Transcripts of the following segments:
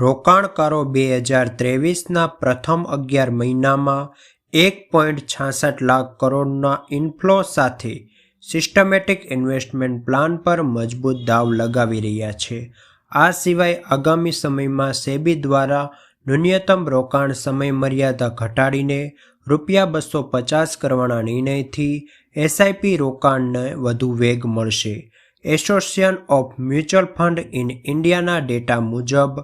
રોકાણકારો બે હજાર ત્રેવીસના પ્રથમ અગિયાર મહિનામાં એક પોઈન્ટ છાસઠ લાખ કરોડના ઇન્ફ્લો સાથે સિસ્ટમેટિક ઇન્વેસ્ટમેન્ટ પ્લાન પર મજબૂત દાવ લગાવી રહ્યા છે. આ સિવાય આગામી સમયમાં સેબી દ્વારા ન્યૂનતમ રોકાણ સમય મર્યાદા ઘટાડીને રૂપિયા બસો પચાસ કરવાના નિર્ણયથી એસઆઈપી રોકાણને વધુ વેગ મળશે. Association of mutual fund in ઇન્ડિયાના ડેટા મુજબ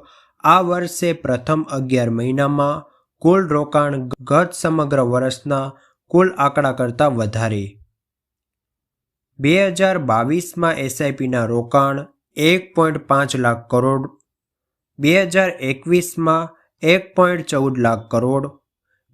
આ વર્ષે પ્રથમ અગિયાર મહિનામાં કુલ રોકાણ ગત સમગ્ર વર્ષના કુલ આંકડા કરતાં વધારે. બે હજાર બાવીસમાં એસઆઈપીના રોકાણ એક પોઈન્ટ પાંચ લાખ કરોડ, બે હજાર એકવીસમાં એક પોઈન્ટ ચૌદ લાખ કરોડ,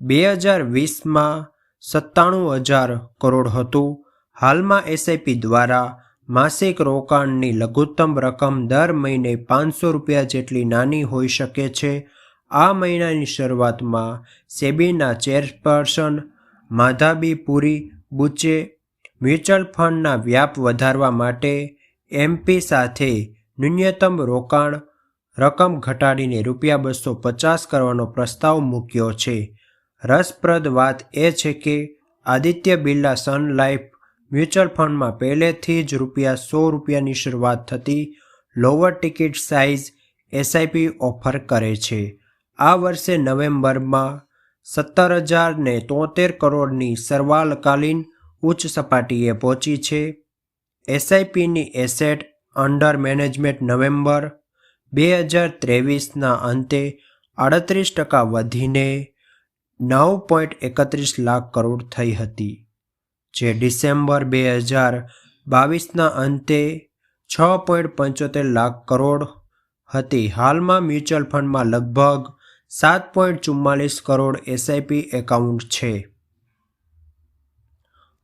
બે હજાર વીસમાં સત્તાણું હજાર કરોડ હતું. હાલમાં એસઆઈપી દ્વારા માસિક રોકાણની લઘુત્તમ રકમ દર મહિને પાંચસો રૂપિયા જેટલી નાની હોઈ શકે છે. આ મહિનાની શરૂઆતમાં સેબીના ચેરપર્સન માધાબી પુરી બુચે મ્યુચ્યુઅલ ફંડના વ્યાપ વધારવા માટે એમપી સાથે ન્યૂનતમ રોકાણ રકમ ઘટાડીને રૂપિયા બસો પચાસ કરવાનો પ્રસ્તાવ મૂક્યો છે. રસપ્રદ વાત એ છે કે Aditya Birla sun life mutual ફંડમાં પહેલેથી જ રૂપિયા સો રૂપિયાની શરૂઆત થતી lower ticket size SIP offer કરે છે. આ વર્ષે નવેમ્બરમાં સત્તર હજાર ને તોતેર કરોડની સર્વાલકાલીન ઉચ્ચ સપાટીએ પહોંચી છે. એસઆઈપીની એસેટ અંડર મેનેજમેન્ટ નવેમ્બર બે હજાર ત્રેવીસના અંતે આડત્રીસ ટકા વધીને નવ પોઈન્ટ એકત્રીસ લાખ કરોડ થઈ હતી. જે ડિસેમ્બર બે હજાર બાવીસના અંતે છ પોઈન્ટ પંચોતેર લાખ કરોડ હતી. હાલમાં મ્યુચ્યુઅલ ફંડમાં લગભગ સાત પોઈન્ટ ચુમ્માલીસ કરોડ એસઆઈપી એકાઉન્ટ છે.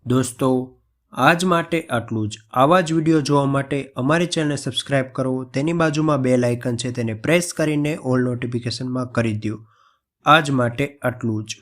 દોસ્તો, આજ માટે આટલું જ. આવા જ વીડિયો જોવા માટે અમારી ચેનલને સબસ્ક્રાઇબ કરો. તેની બાજુમાં બે લાઇકન છે, તેને પ્રેસ કરીને ઓલ નોટિફિકેશનમાં કરી દો આજ માટે આટલું જ.